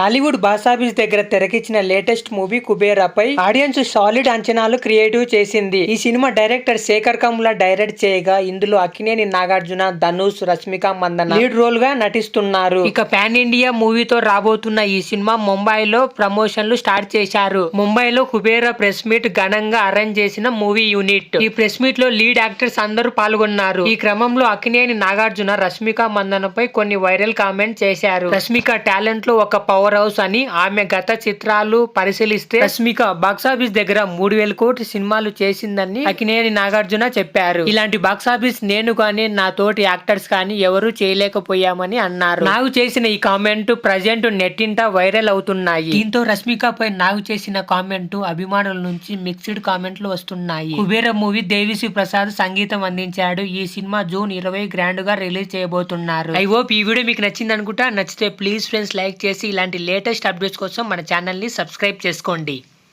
టాలీవుడ్ బాసాబీస్ దగ్గర తెరకిచ్చిన లేటెస్ట్ మూవీ కుబేరాపై ఆడియన్స్ సాలిడ్ అంచనాలు క్రియేటివ్ చేసింది. ఈ సినిమా డైరెక్టర్ శేఖర్ కమ్లా డైరెక్ట్ చేయగా ఇందులో అక్కినేని నాగార్జున ధనుష్ రష్మిక మందన లీడ్ రోల్గా నటిస్తున్నారు. ఇక పాన్ ఇండియా మూవీతో రాబోతున్న ఈ సినిమా ముంబైలో ప్రమోషన్లు స్టార్ట్ చేశారు. ముంబైలో కుబేరా ప్రెస్ మీట్ ఘనంగా అరేంజ్ చేసిన మూవీ యూనిట్. ఈ ప్రెస్ మీట్లో లీడ్ యాక్టర్స్ అందరూ పాల్గొన్నారు. ఈ క్రమంలో అక్కినేని నాగార్జున రష్మిక మందనపై కొన్ని వైరల్ కామెంట్ చేశారు. రష్మిక టాలెంట్లో ఒక పవర్ హౌస్ అని ఆమె గత చిత్రాలు పరిశీలిస్తే రష్మిక బాక్సాఫీస్ దగ్గర మూడు వేల కోటి సినిమాలు చేసిందని అకినేని నాగార్జున చెప్పారు. ఇలాంటి బాక్సాఫీస్ నేను కానీ నా తోటి యాక్టర్స్ కానీ ఎవరు చేయలేకపోయామని అన్నారు. నాగు చేసిన ఈ కామెంట్ ప్రజెంట్ నెట్టింట వైరల్ అవుతున్నాయి. దీంతో రష్మిక పై నాగు చేసిన కామెంట్ అభిమానుల నుంచి మిక్స్డ్ కామెంట్లు వస్తున్నాయి. కుబేర మూవీ దేవిశ్రీ ప్రసాద్ సంగీతం అందించాడు. ఈ సినిమా జూన్ ఇరవై గ్రాండ్గా రిలీజ్ చేయబోతున్నారు. ఐ హోప్ ఈ వీడియో మీకు నచ్చింది అనుకుంటా నచ్చితే ప్లీజ్ ఫ్రెండ్స్ లైక్ చేసి ఇలాంటి లేటెస్ట్ అప్డేట్స్ కోసం మన ఛానల్ని సబ్స్క్రైబ్ చేసుకోండి.